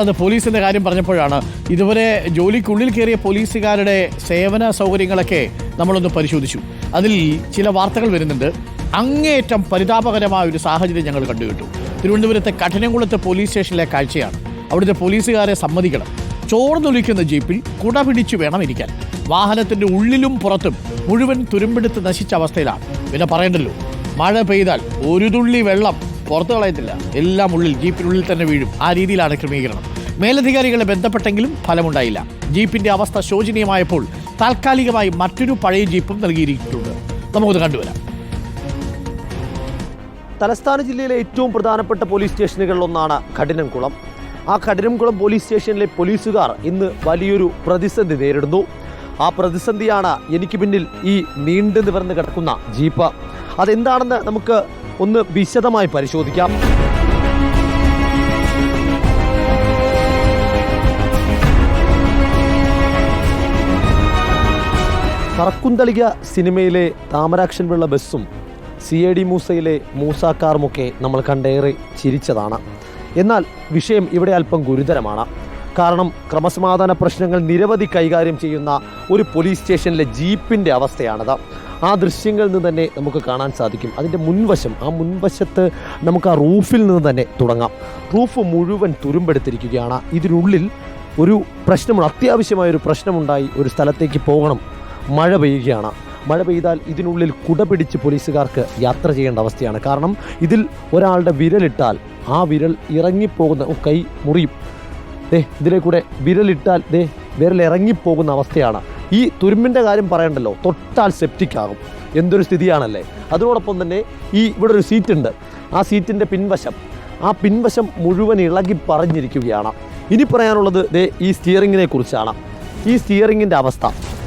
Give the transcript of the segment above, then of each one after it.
അത് പോലീസിന്റെ കാര്യം പറഞ്ഞപ്പോഴാണ്. ഇതുവരെ ജോലിക്കുള്ളിൽ കയറിയ പോലീസുകാരുടെ സേവന സൗകര്യങ്ങളൊക്കെ നമ്മളൊന്ന് പരിശോധിച്ചു. അതിൽ ചില വാർത്തകൾ വരുന്നുണ്ട്. അങ്ങേയറ്റം പരിതാപകരമായ ഒരു സാഹചര്യം ഞങ്ങൾ കണ്ടുകിട്ടു തിരുവനന്തപുരത്തെ കഠിനംകുളത്ത് പോലീസ് സ്റ്റേഷനിലെ കാഴ്ചയാണ്. അവിടുത്തെ പോലീസുകാരെ സമ്മതിക്കണം. ചോർന്നൊലിക്കുന്ന ജീപ്പിൽ കുട പിടിച്ചു വേണം ഇരിക്കാൻ. വാഹനത്തിന്റെ ഉള്ളിലും പുറത്തും മുഴുവൻ തുരുമ്പെടുത്ത് നശിച്ച അവസ്ഥയിലാണ്. പിന്നെ പറയണ്ടല്ലോ മഴ പെയ്താൽ ഒരു തുള്ളി വെള്ളം പുറത്തു കളയത്തില്ല. എല്ലാം ഉള്ളിൽ ജീപ്പിനുള്ളിൽ തന്നെ വീഴും. ആ രീതിയിലാണ് ക്രമീകരണം. മേലധികാരികളെ ബന്ധപ്പെട്ടെങ്കിലും ഫലമുണ്ടായില്ല. ജീപ്പിന്റെ അവസ്ഥ ശോചനീയമായപ്പോൾ താൽക്കാലികമായി മറ്റൊരു പഴയ ജീപ്പും നൽകിയിരിക്കുന്നുണ്ട്. നമുക്കത് കണ്ടുവരാം. തലസ്ഥാന ജില്ലയിലെ ഏറ്റവും പ്രധാനപ്പെട്ട പോലീസ് സ്റ്റേഷനുകളിൽ ഒന്നാണ് കഠിനംകുളം. ആ കഠിനംകുളം പോലീസ് സ്റ്റേഷനിലെ പോലീസുകാർ ഇന്ന് വലിയൊരു പ്രതിസന്ധി നേരിടുന്നു. ആ പ്രതിസന്ധിയാണ് എനിക്ക് പിന്നിൽ ഈ നീണ്ടു നിവർന്ന് കിടക്കുന്ന ജീപ്പ്. അതെന്താണെന്ന് നമുക്ക് ഒന്ന് വിശദമായി പരിശോധിക്കാം. കറക്കുന്തളിക സിനിമയിലെ താമരാക്ഷൻ പിള്ള ബസ്സും സി എ ഡി മൂസയിലെ മൂസാക്കാറുമൊക്കെ നമ്മൾ കണ്ടേറെ ചിരിച്ചതാണ്. എന്നാൽ വിഷയം ഇവിടെ അല്പം ഗുരുതരമാണ്. കാരണം ക്രമസമാധാന പ്രശ്നങ്ങൾ നിരവധി കൈകാര്യം ചെയ്യുന്ന ഒരു പോലീസ് സ്റ്റേഷനിലെ ജീപ്പിന്റെ അവസ്ഥയാണത്. ആ ദൃശ്യങ്ങളിൽ നിന്ന് തന്നെ നമുക്ക് കാണാൻ സാധിക്കും. അതിന്റെ മുൻവശം ആ മുൻവശത്ത് നമുക്ക് ആ റൂഫിൽ നിന്ന് തന്നെ തുടങ്ങാം. റൂഫ് മുഴുവൻ തുരുമ്പെടുത്തിരിക്കുകയാണ്. ഇതിനുള്ളിൽ ഒരു പ്രശ്നമുണ്ട് അത്യാവശ്യമായ ഒരു പ്രശ്നമുണ്ടായി ഒരു സ്ഥലത്തേക്ക് പോകണം. മഴ പെയ്യുകയാണ്. മഴ പെയ്താൽ ഇതിനുള്ളിൽ കുട പിടിച്ച് പോലീസുകാർക്ക് യാത്ര ചെയ്യേണ്ട അവസ്ഥയാണ്. കാരണം ഇതിൽ ഒരാളുടെ വിരലിട്ടാൽ ആ വിരൽ ഇറങ്ങിപ്പോകുന്ന കൈ മുറിയും. ദേ ഇതിലെ കൂടെ വിരലിട്ടാൽ ദേ വിരൽ ഇറങ്ങിപ്പോകുന്ന അവസ്ഥയാണ്. ഈ തുരുമ്പിന്റെ കാര്യം പറയണ്ടല്ലോ തൊട്ടാൽ സെപ്റ്റിക് ആകും. എന്തൊരു സ്ഥിതിയാണല്ലേ? അതോടൊപ്പം തന്നെ ഈ ഇവിടെ ഒരു സീറ്റ് ഉണ്ട്. ആ സീറ്റിന്റെ പിൻവശം ആ പിൻവശം മുഴുവൻ ഇളകി പറഞ്ഞിരിക്കുകയാണ്. ഇനി പറയാനുള്ളത് ദേ ഈ സ്റ്റിയറിങ്ങിനെ കുറിച്ചാണ്. ഈ സ്റ്റിയറിങ്ങിന്റെ അവസ്ഥ.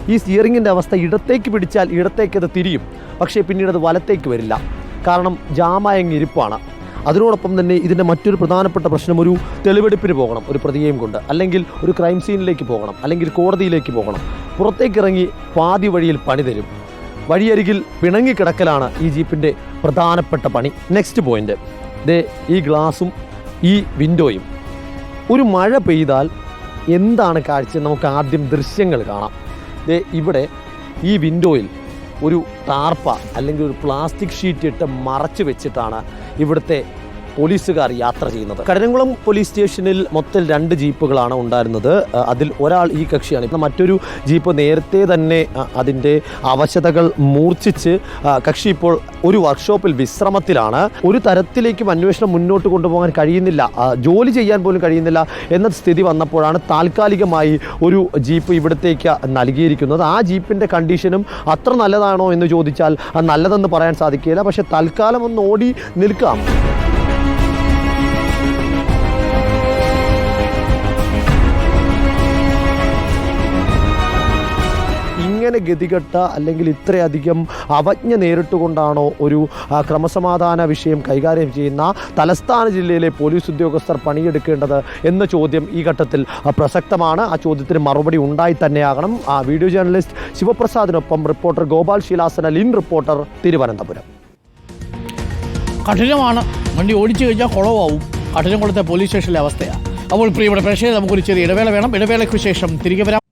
ഈ സ്റ്റിയറിങ്ങിന്റെ അവസ്ഥ ഇടത്തേക്ക് പിടിച്ചാൽ ഇടത്തേക്ക് അത് തിരിയും. പക്ഷേ പിന്നീട് അത് വലത്തേക്ക് വരില്ല. കാരണം ജാമായങ്ങ് ഇരിപ്പാണ്. അതിനോടൊപ്പം തന്നെ ഇതിന്റെ മറ്റൊരു പ്രധാനപ്പെട്ട പ്രശ്നം ഒരു തെളിവെടുപ്പിന് പോകണം ഒരു പ്രതിയെയും കൊണ്ട്. അല്ലെങ്കിൽ ഒരു ക്രൈം സീനിലേക്ക് പോകണം അല്ലെങ്കിൽ കോടതിയിലേക്ക് പോകണം. പുറത്തേക്ക് ഇറങ്ങി പാതി വഴിയിൽ പണി തരും. വഴിയരികിൽ പിണങ്ങിക്കിടക്കലാണ് ഈ ജീപ്പിന്റെ പ്രധാനപ്പെട്ട പണി. നെക്സ്റ്റ് പോയിന്റ് ദേ ഈ ഗ്ലാസും ഈ വിൻഡോയും ഒരു മഴ പെയ്താൽ എന്താണ് കാഴ്ച? നമുക്ക് ആദ്യം ദൃശ്യങ്ങൾ കാണാം. ദേ ഇവിടെ ഈ വിൻഡോയിൽ ഒരു ടാർപ്പ അല്ലെങ്കിൽ ഒരു പ്ലാസ്റ്റിക് ഷീറ്റ് ഇട്ട് മറച്ചു വെച്ചിട്ടാണ് ഇവിടുത്തെ പോലീസുകാർ യാത്ര ചെയ്യുന്നത്. കടനംകുളം പോലീസ് സ്റ്റേഷനിൽ മൊത്തം രണ്ട് ജീപ്പുകളാണ് ഉണ്ടായിരുന്നത്. അതിൽ ഒരാൾ ഈ കക്ഷിയാണ്. മറ്റൊരു ജീപ്പ് നേരത്തെ തന്നെ അതിന്റെ അവശതകൾ മൂർച്ഛിച്ച് കക്ഷി ഇപ്പോൾ ഒരു വർക്ക്ഷോപ്പിൽ വിശ്രമത്തിലാണ്. ഒരു തരത്തിലേക്കും അന്വേഷണം മുന്നോട്ട് കൊണ്ടുപോകാൻ കഴിയുന്നില്ല. ജോലി ചെയ്യാൻ പോലും കഴിയുന്നില്ല എന്ന സ്ഥിതി വന്നപ്പോഴാണ് താൽക്കാലികമായി ഒരു ജീപ്പ് ഇവിടത്തേക്ക് നൽകിയിരിക്കുന്നത്. ആ ജീപ്പിന്റെ കണ്ടീഷനും അത്ര നല്ലതാണോ എന്ന് ചോദിച്ചാൽ നല്ലതെന്ന് പറയാൻ സാധിക്കില്ല പക്ഷേ തൽക്കാലം ഒന്ന് ഓടി നിൽക്കാം. ഇങ്ങനെ ഗതികെട്ട അല്ലെങ്കിൽ ഇത്രയധികം അവജ്ഞ നേരിട്ടുകൊണ്ടാണോ ഒരു ക്രമസമാധാന വിഷയം കൈകാര്യം ചെയ്യുന്ന തലസ്ഥാന ജില്ലയിലെ പോലീസ് ഉദ്യോഗസ്ഥർ പണിയെടുക്കേണ്ടത് എന്ന ചോദ്യം ഈ ഘട്ടത്തിൽ പ്രസക്തമാണ്. ആ ചോദ്യത്തിന് മറുപടി ഉണ്ടായി തന്നെയാകണം. ആ വീഡിയോ ജേർണലിസ്റ്റ് ശിവപ്രസാദിനൊപ്പം റിപ്പോർട്ടർ ഗോപാൽ ശീലാസന ലിൻ റിപ്പോർട്ടർ തിരുവനന്തപുരം. കഠിനമാണ്. വണ്ടി ഓടിച്ചു കഴിഞ്ഞാൽ കുളവാവും. കഠിനം കൊടുത്ത പോലീസ് സ്റ്റേഷനിലെ അവസ്ഥയാണ് അപ്പോൾ പ്രിയപ്പെട്ട പ്രേക്ഷകരെ നമുക്കൊരു ചെറിയ ഇടവേള വേണം. ഇടവേളയ്ക്ക് ശേഷം തിരികെ വരാം.